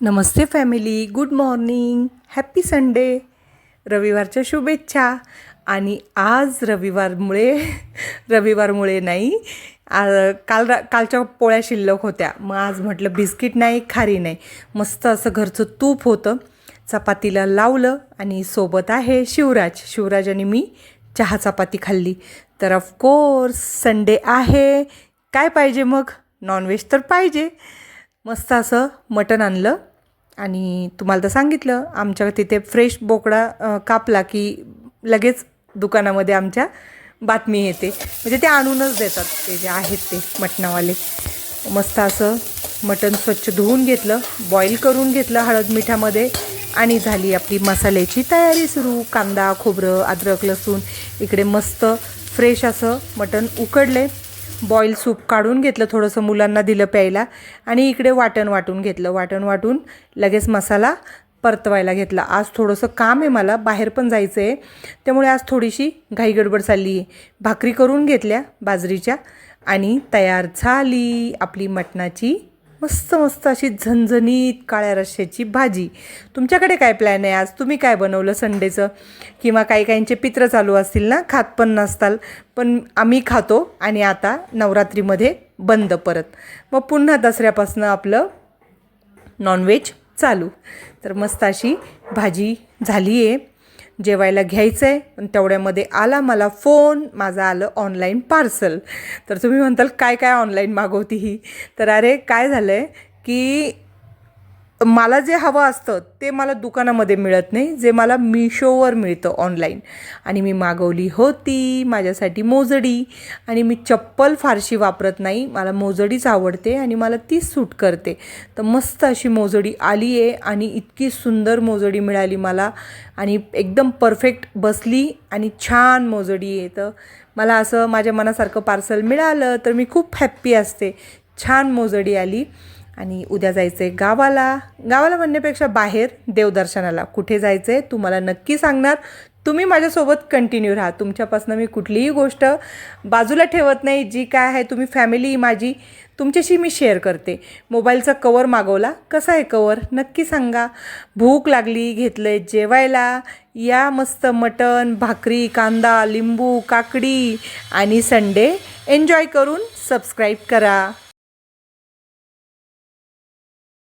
नमस्ते family good morning happy Sunday रविवारच्या शुभेच्छा. आणि आज रविवारमुळे रविवारमुळे नाही आ, काल रा कालच्या पोळ्या शिल्लक होत्या. मग आज म्हटलं बिस्किट नाही खारी नाही. मस्त असं घरचं तूप होतं. चपातीला लावलं आणि सोबत आहे शिवराज. शिवराज आणि मी चहा चपाती खाल्ली. तर ऑफकोर्स संडे आहे. काय पाहिजे मग? नॉनव्हेज तर पाहिजे. मस्त असं मटण आणलं. आणि तुम्हाला तर सांगितलं आमच्या तिथे फ्रेश बोकडा कापला की लगेच दुकानामध्ये आमच्या बातमी येते. म्हणजे ते आणूनच देतात ते जे आहेत ते मटणावाले. मस्त असं मटण स्वच्छ धुवून घेतलं बॉईल करून घेतलं हळद मिठामध्ये आणि झाली आपली मसाल्याची तयारी सुरू. कांदा खोबरं अद्रक लसूण इकडे मस्त फ्रेश असं मटण उकडले. बॉईल सूप काढून घेतलं थोडंसं मुलांना दिलं प्यायला आणि इकडे वाटण वाटून घेतलं. वाटण वाटून लगेच मसाला परतवायला घेतला. आज थोडंसं काम आहे मला बाहेर पण जायचं आहे. त्यामुळे आज थोडीशी घाई गडबड चालली आहे. भाकरी करून घेतल्या बाजरीच्या आणि तयार झाली आपली मटणाची मस्त मस्त अशी झणझणीत काळ्या रश्श्याची भाजी. तुमच्याकडे काय प्लॅन आहे? आज तुम्ही काय बनवलं संडेचं? किंवा काही काहींचे पित्र चालू असतील ना खात पण नसताल. पण आम्ही खातो आणि आता नवरात्रीमध्ये बंद परत. मग पुन्हा दसऱ्यापासून आपलं नॉनव्हेज चालू. तर मस्त अशी भाजी झाली आहे जेवायला घ्यायचं आहे पण तेवढ्यामध्ये आला मला फोन माझं आलं ऑनलाईन पार्सल तर तुम्ही म्हणताल काय काय ऑनलाईन मागवती ही? तर अरे काय झालं आहे की मला जे हवं असतं ते मला दुकानामध्ये मिळत नाही जे मला मिशोवर मिळतं ऑनलाईन आणि मी मागवली होती माझ्यासाठी मोजडी. आणि मी चप्पल फारशी वापरत नाही मला मोजडीच आवडते आणि मला तीच सूट करते. तर मस्त अशी मोजडी आली आहे आणि इतकी सुंदर मोजडी मिळाली मला. आणि एकदम परफेक्ट बसली आणि छान मोजडी आहे तर मला असं माझ्या मनासारखं पार्सल मिळालं तर मी खूप हॅप्पी असते. छान मोजडी आली. आणि उद्या जायचं आहे गावाला. गावाला म्हणण्यापेक्षा बाहेर देवदर्शनाला. कुठे जायचं आहे तुम्हाला नक्की सांगणार. तुम्ही माझ्यासोबत कंटिन्यू राहा. तुमच्यापासून मी कुठलीही गोष्ट बाजूला ठेवत नाही. जी काय आहे तुम्ही फॅमिली माझी तुमच्याशी मी शेअर करते. मोबाईलचा कवर मागवला. कसा आहे कवर नक्की सांगा. भूक लागली घेतलं आहे जेवायला. या मस्त मटण भाकरी कांदा लिंबू काकडी आणि संडे. एन्जॉय करून सबस्क्राईब करा.